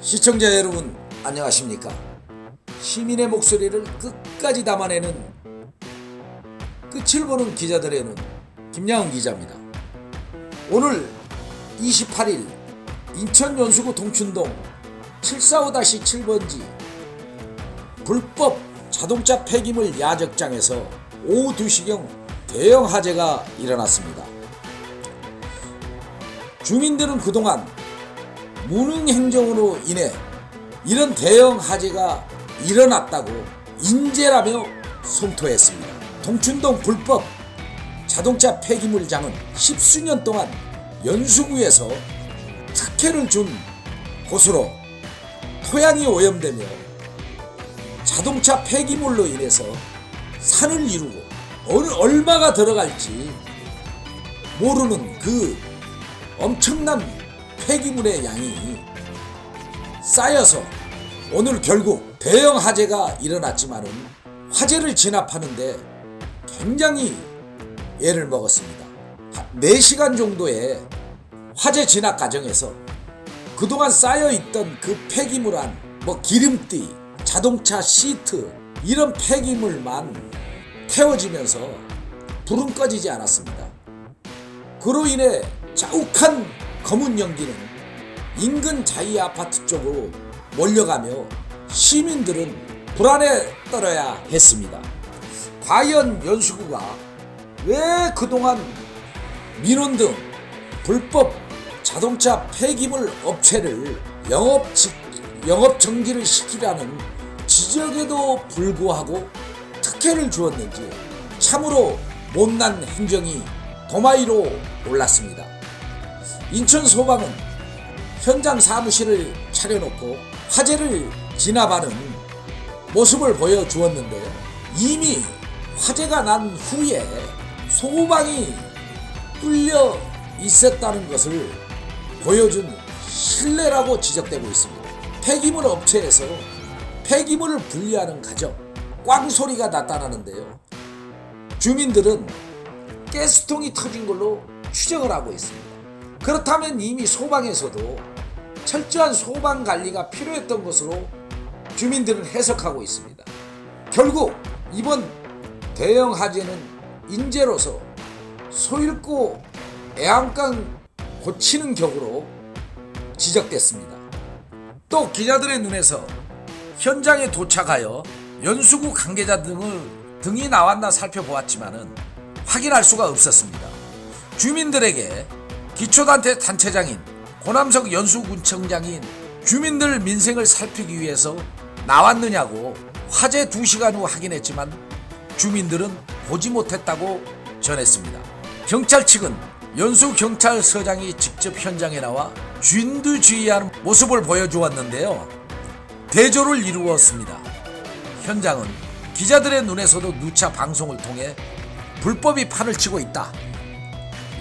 시청자 여러분 안녕하십니까? 시민의 목소리를 끝까지 담아내는 끝을 보는 기자들의 눈 김양훈 기자입니다. 오늘 28일 인천 연수구 동춘동 745-7번지 불법 자동차 폐기물 야적장에서 오후 2시경 대형 화재가 일어났습니다. 주민들은 그동안 무능 행정으로 인해 이런 대형 화재가 일어났다고 인재라며 성토했습니다. 동춘동 불법 자동차 폐기물장은 십수년 동안 연수구에서 특혜를 준 곳으로 토양이 오염되며 자동차 폐기물로 인해서 산을 이루고 어느 얼마가 들어갈지 모르는 그 엄청난 폐기물의 양이 쌓여서 오늘 결국 대형 화재가 일어났지만은 화재를 진압하는데 굉장히 애를 먹었습니다. 4시간 정도의 화재 진압 과정에서 그동안 쌓여 있던 그 폐기물한 뭐 기름띠, 자동차 시트 이런 폐기물만 태워지면서 불은 꺼지지 않았습니다. 그로 인해 자욱한 검은 연기는 인근 자이 아파트 쪽으로 몰려가며 시민들은 불안에 떨어야 했습니다. 과연 연수구가 왜 그동안 민원 등 불법 자동차 폐기물 업체를 영업 지- 영업 정지를 시키라는 지적에도 불구하고 특혜를 주었는지 참으로 못난 행정이 도마위로 올랐습니다. 인천 소방은 현장 사무실을 차려놓고 화재를 진압하는 모습을 보여주었는데요. 이미 화재가 난 후에 소방이 뚫려 있었다는 것을 보여준 신뢰라고 지적되고 있습니다. 폐기물 업체에서 폐기물을 분리하는 과정 꽝소리가 나타나는데요. 주민들은 가스통이 터진 걸로 추정을 하고 있습니다. 그렇다면 이미 소방에서도 철저한 소방 관리가 필요했던 것으로 주민들은 해석하고 있습니다. 결국 이번 대형 화재는 인재로서 소잃고 애완강 고치는 격으로 지적됐습니다. 또 기자들의 눈에서 현장에 도착하여 연수구 관계자 등을 등이 나왔나 살펴보았지만은 확인할 수가 없었습니다. 주민들에게 기초단체 단체장인 고남석 연수군청장인 주민들 민생을 살피기 위해서 나왔느냐고 화재 2시간 후 확인했지만 주민들은 보지 못했다고 전했습니다. 경찰 측은 연수 경찰서장이 직접 현장에 나와 쥔두주의하는 모습을 보여주었는데요. 대조를 이루었습니다. 현장은 기자들의 눈에서도 누차 방송을 통해 불법이 판을 치고 있다.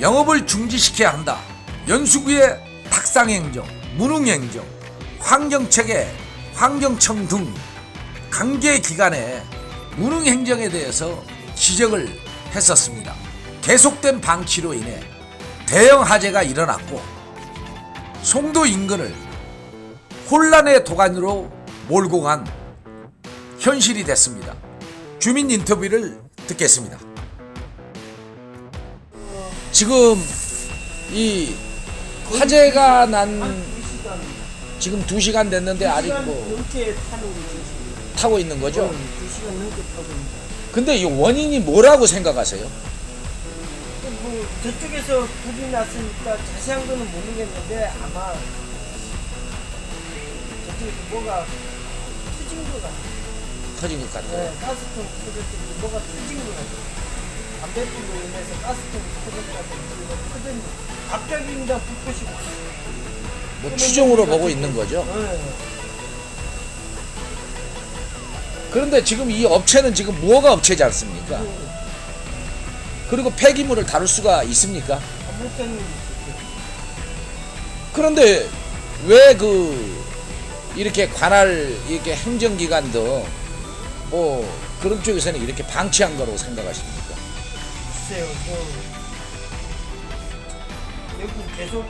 영업을 중지시켜야 한다. 연수구의 탁상행정, 무능행정, 환경체계, 환경청 등 관계기관의 무능행정에 대해서 지적을 했었습니다. 계속된 방치로 인해 대형 화재가 일어났고 송도 인근을 혼란의 도가니로 몰고 간 현실이 됐습니다. 주민 인터뷰를 듣겠습니다. 지금 이 화재가 난 지금 2시간 됐는데 아직 뭐. 타고 있는 거죠? 근데 이 원인이 뭐라고 생각하세요? 뭐 저쪽에서 불이 났으니까 자세한 거는 모르겠는데 아마 저쪽에서 뭐가 터진 거 같아. 터진 것 같아요. 네, 가스통 터졌을 때 뭐가 터진 거 같아. 담배불로 인해서 가스통이 뭐 터진 갑자기 그냥 불꽃이 뭐 추정으로 보고 있는 거죠. 네. 그런데 지금 이 업체는 지금 무허가 업체지 않습니까? 그 리고 폐기물을 다룰 수가 있습니까? 그런데 왜 그 이렇게 관할 이렇게 행정기관도 뭐 그런 쪽에서는 이렇게 방치한 거라고 생각하십니까? 글쎄요, 저 여기 계속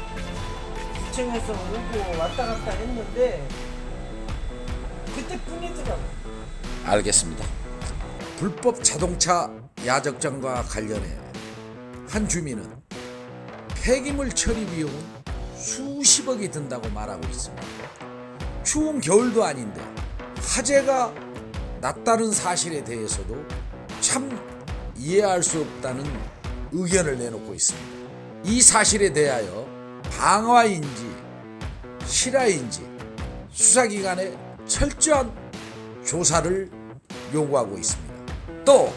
구청에서 오고 왔다 갔다 했는데 그때뿐이더라고. 알겠습니다. 불법 자동차 야적장과 관련해 한 주민은 폐기물 처리 비용은 수십억이 든다고 말하고 있습니다. 추운 겨울도 아닌데 화재가 났다는 사실에 대해서도 참 이해할 수 없다는 의견을 내놓고 있습니다. 이 사실에 대하여 방화인지 실화인지 수사기관에 철저한 조사를 요구하고 있습니다. 또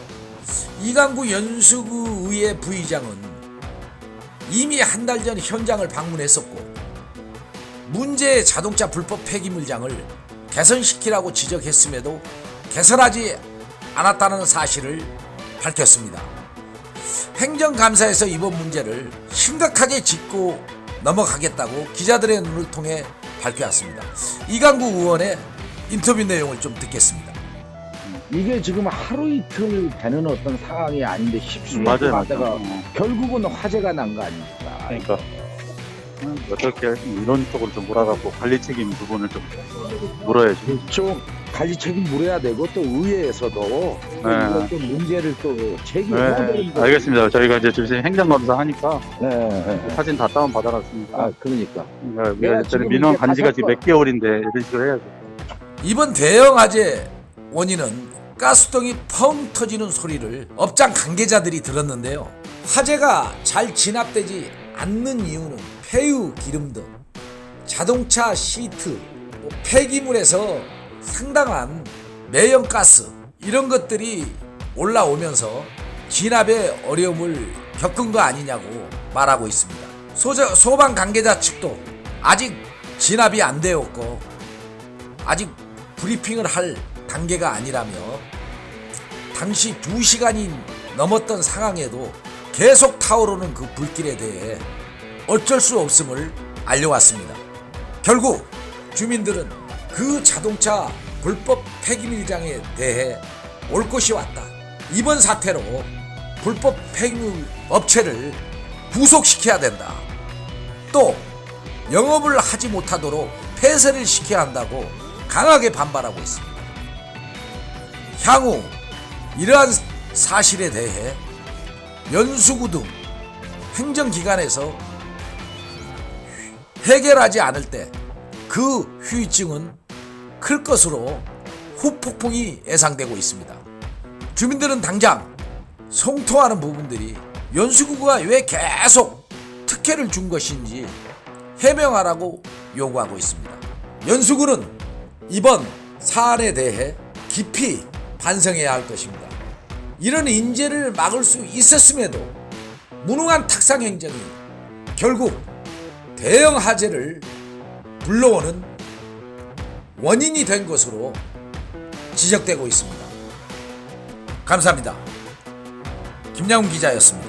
이강구 연수구 의회 부의장은 이미 한 달 전 현장을 방문했었고 문제의 자동차 불법 폐기물장을 개선시키라고 지적했음에도 개선하지 않았다는 사실을 밝혔습니다. 행정감사에서 이번 문제를 심각하게 짚고 넘어가겠다고 기자들의 눈을 통해 밝혀왔습니다. 이강구 의원의 인터뷰 내용을 좀 듣겠습니다. 이게 지금 하루 이틀 되는 어떤 상황이 아닌데 십수년 맞아요, 가다가. 어. 결국은 화재가 난 거 아닙니까? 그러니까 음, 어떻게 이런 쪽으로 좀 몰아갖고 관리 책임 부분을 좀 물어야지. 좀 관리 책임 물어야 되고 또 의회에서도 또 이거 또 문제를 또 제기해야 네, 되는 거죠. 알겠습니다. 저희가 이제 지금 행정검사 하니까 네, 네. 사진 다 다운 받아놨으니까. 아 그러니까 그러니까 내가 우리가 지금 민원 이게 간지가 지금 번- 몇 개월인데 이런 식으로 해야죠. 이번 대형 화재 원인은 가스통이 펑 터지는 소리를 업장 관계자들이 들었는데요. 화재가 잘 진압되지 않는 이유는 폐유 기름 등 자동차 시트, 뭐 폐기물에서 상당한 매연가스 이런 것들이 올라오면서 진압에 어려움을 겪은 거 아니냐고 말하고 있습니다. 소자, 소방 관계자 측도 아직 진압이 안 되었고 아직 브리핑을 할 단계가 아니라며 당시 2시간이 넘었던 상황에도 계속 타오르는 그 불길에 대해 어쩔 수 없음을 알려왔습니다. 결국 주민들은 그 자동차 불법 폐기물장에 대해 올 것이 왔다. 이번 사태로 불법 폐기물 업체를 구속시켜야 된다. 또 영업을 하지 못하도록 폐쇄를 시켜야 한다고 강하게 반발하고 있습니다. 향후 이러한 사실에 대해 연수구 등 행정기관에서 해결하지 않을 때 그 후유증은 클 것으로 후폭풍이 예상되고 있습니다. 주민들은 당장 성토하는 부분들이 연수구가 왜 계속 특혜를 준 것인지 해명하라고 요구하고 있습니다. 연수구는 이번 사안에 대해 깊이 반성해야 할 것입니다. 이런 인재를 막을 수 있었음에도 무능한 탁상 행정이 결국 대형 화재를 불러오는 원인이 된 것으로 지적되고 있습니다. 감사합니다. 김양훈 기자였습니다.